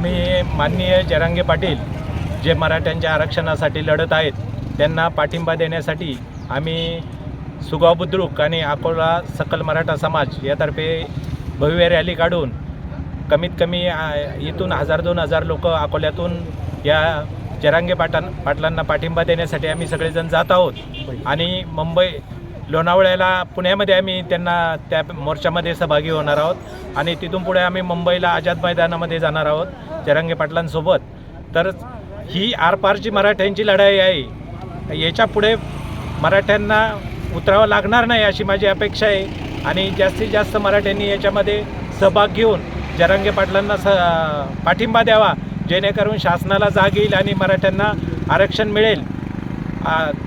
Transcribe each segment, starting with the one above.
मी माननीय जरांगे पाटील जे मराठ्यांच्या आरक्षणासाठी लढत आहेत त्यांना पाठिंबा देण्यासाठी आम्ही सुगाव बुद्रुक आणि अकोला सकल मराठा समाज यातर्फे भव्य रॅली काढून कमीत कमी इथून हजार दोन हजार लोक अकोल्यातून या जरांगे पाटां पाटलांना पाठिंबा देण्यासाठी आम्ही सगळेजण जात आहोत. आणि मुंबई लोणावळ्याला पुण्यामध्ये आम्ही त्यांना त्या मोर्चामध्ये सहभागी होणार आहोत. आणि तिथून पुढे आम्ही मुंबईला आझाद मैदानामध्ये जाणार आहोत जरांगे पाटलांसोबत. तर ही आरपारची मराठ्यांची लढाई आहे. याच्यापुढे मराठ्यांना उतरावं लागणार नाही अशी माझी अपेक्षा आहे. आणि जास्तीत जास्त मराठ्यांनी याच्यामध्ये सहभाग घेऊन जरांगे पाटलांना स पाठिंबा द्यावा जेणेकरून शासनाला जाग येईल आणि मराठ्यांना आरक्षण मिळेल.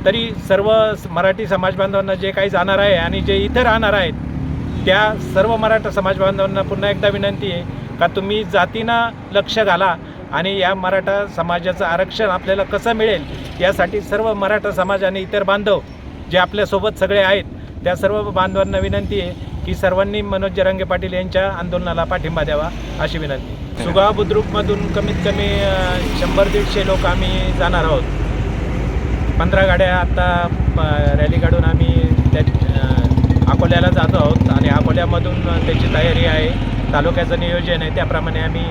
तरी सर्व स- मराठी समाज बांधवांना जे काही जाणार आहे आणि जे इथं राहणार आहेत त्या सर्व मराठा समाज बांधवांना पुन्हा एकदा विनंती आहे का तुम्ही जातीनं लक्ष घाला आणि या मराठा समाजाचं आरक्षण आपल्याला कसं मिळेल यासाठी सर्व मराठा समाज आणि इतर बांधव जे आपल्यासोबत सगळे आहेत त्या सर्व बांधवांना विनंती आहे की सर्वांनी मनोज जरांगे पाटील यांच्या आंदोलनाला पाठिंबा द्यावा अशी विनंती. सुगाव बुद्रुकमधून कमीत कमी शंभर दीडशे लोक आम्ही जाणार आहोत. पंधरा गाड्या आता अ, रॅली काढून आम्ही त्या अ, अकोल्याला जातो आहोत अकोल्यामधून त्याची तयारी आहे. तालुक्याचं नियोजन आहे. त्याप्रमाणे आम्ही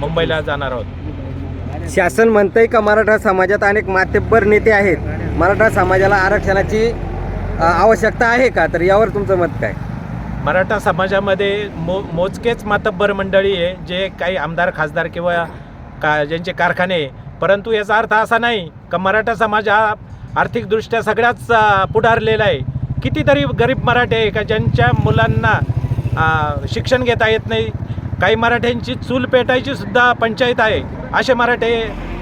मुंबईला जाणार आहोत. शासन म्हणतंय का मराठा समाजात अनेक मातेब्बर नेते आहेत? मराठा समाजाला आरक्षणाची आवश्यकता आहे का? तर यावर तुमचं मत काय? मराठा समाजामध्ये मो मोजकेच मातब्बर मंडळी आहे जे काही आमदार खासदार किंवा का ज्यांचे कारखाने आहे. परंतु याचा अर्थ असा नाही का मराठा समाज हा आर्थिकदृष्ट्या सगळ्याच पुढारलेला आहे. कितीतरी गरीब मराठे आहे का ज्यांच्या मुलांना शिक्षण घेता येत नाही. काही मराठ्यांची चूल पेटायची सुद्धा पंचायत आहे असे मराठे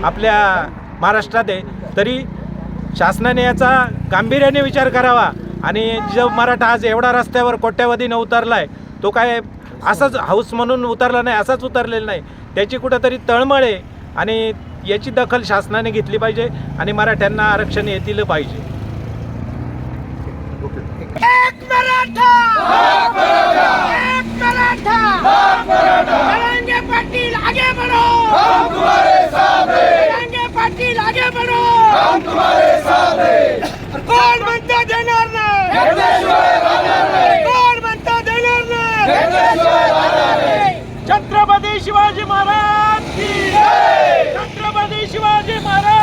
आपल्या महाराष्ट्रात आहे. तरी शासनाने याचा गांभीर्याने विचार करावा आणि जो मराठा आज एवढा रस्त्यावर कोट्यावधीनं उतरला आहे तो काय असाच हाऊस म्हणून उतरला नाही असाच उतरलेला नाही. त्याची कुठंतरी तळमळ आहे आणि याची दखल शासनाने घेतली पाहिजे आणि मराठ्यांना आरक्षण येतील पाहिजे एक मराठा! एक मराठा! रंगे पाटील आगे बढ़ो! हम तुम्हारे साथ हैं रंगे पाटील आगे बढ़ो! हम तुम्हारे साथ हैं कोण म्हणता देणार नाही? कोण म्हणता देणार नाही? छत्रपती शिवाजी महाराज की छत्रपती शिवाजी महाराज